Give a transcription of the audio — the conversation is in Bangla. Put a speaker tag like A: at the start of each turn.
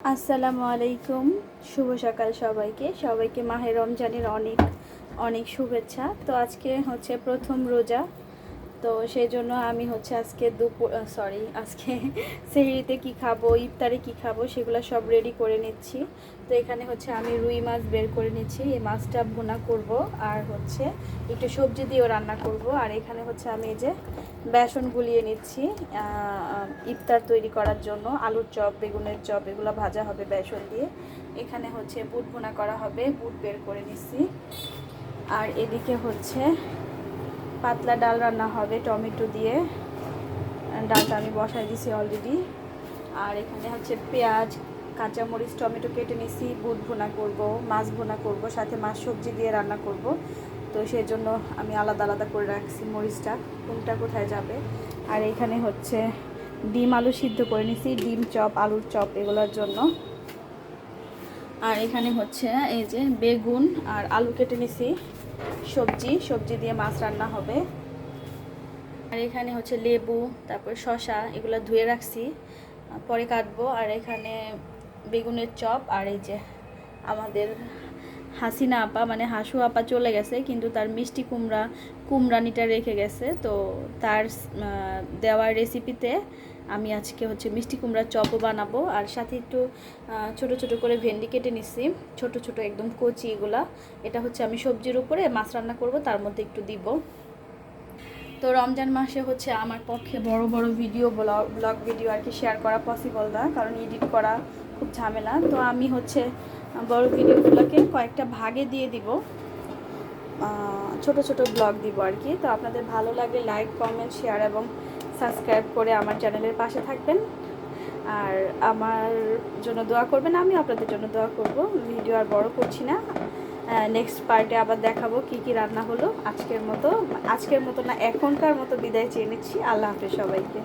A: আসসালামু আলাইকুম। শুভ সকাল সবাইকে। সবাইকে মাহে রমজানের অনেক অনেক শুভেচ্ছা। তো আজকে হচ্ছে প্রথম রোজা। তো সেই জন্য আমি হচ্ছে আজকে দুপুর সরি আজকে সেহরিতে কি খাব, ইফতারে কি খাব, সেগুলো সব রেডি করে নিচ্ছি। তো এখানে হচ্ছে আমি রুই মাছ বের করে নিচ্ছি, এই মাছটা ভুনা করব আর হচ্ছে একটু সবজি দিয়েও রান্না করব। আর এখানে হচ্ছে আমি এই যে বেসন গুলিয়ে নিচ্ছি ইফতার তৈরি করার জন্য, আলুর চপ, বেগুনের চপ, এগুলো ভাজা হবে বেসন দিয়ে। এখানে হচ্ছে বুট ভুনা করা হবে, বুট বের করে নিচ্ছি। আর এদিকে হচ্ছে পাতলা ডাল রান্না হবে, টমেটো দিয়ে। ডালটা আমি বসাই দিছি অলরেডি আর এখানে হচ্ছে পেঁয়াজ, কাঁচামরিচ, টমেটো কেটে নিছি, বুট ভোনা করব, মাছ ভুনা করব, সাথে মাছ সবজি দিয়ে রান্না করব। তো সেই জন্য আমি আলাদা আলাদা করে রাখছি মরিচটা, কোনটা কোথায় যাবে। আর এখানে হচ্ছে ডিম আলু সিদ্ধ করে নিছি, ডিম চপ, আলুর চপ, এগুলোর জন্য। আর এখানে হচ্ছে এই যে বেগুন আর আলু কেটে নিছি, সবজি সবজি দিয়ে মাছ রান্না হবে। আর এখানে হচ্ছে লেবু, তারপর শশা এগুলো ধুয়ে রাখছি, পরে কাটবো। আর এখানে বেগুনের চপ আর এই যে আমাদের হাসিনা আপা মানে হাসু আপা চলে গেছে, কিন্তু তার মিষ্টি কুমড়া, কুমড়ানিটা রেখে গেছে। তো তার দেওয়ার রেসিপিতে আমি আজকে হচ্ছে মিষ্টি কুমড়ার চপও বানাবো, আর সাথে একটু ছোট ছোট করে ভেন্ডি কেটে নিচ্ছি ছোট ছোট একদম কচি এগুলা। এটা হচ্ছে আমি সবজির উপরে মাছ রান্না করব, তার মধ্যে একটু দিব। তো রমজান মাসে হচ্ছে আমার পক্ষে বড় বড় ভিডিও, ব্লগ ভিডিও আর কি শেয়ার করা পসিবল না, কারণ এডিট করা খুব ঝামেলা। তো আমি হচ্ছে বড় ভিডিওগুলোকে কয়েকটা ভাগে দিয়ে দিব। ছোট ছোট ব্লগ দিব আর কি। তো আপনাদের ভালো লাগলে লাইক কমেন্ট শেয়ার এবং সাবস্ক্রাইব করে আমার চ্যানেলের পাশে থাকবেন। আর আমার জন্য দোয়া করবেন আমি আপনাদের জন্য দোয়া করব। ভিডিও আর বড় করছি না। নেক্সট পার্টে আবার দেখাবো কি কি রান্না হলো আজকের মতো। আজকের মতো না, এখনকার মতো বিদায় চেয়ে নিচ্ছি। আল্লাহ হাফেজ সবাইকে।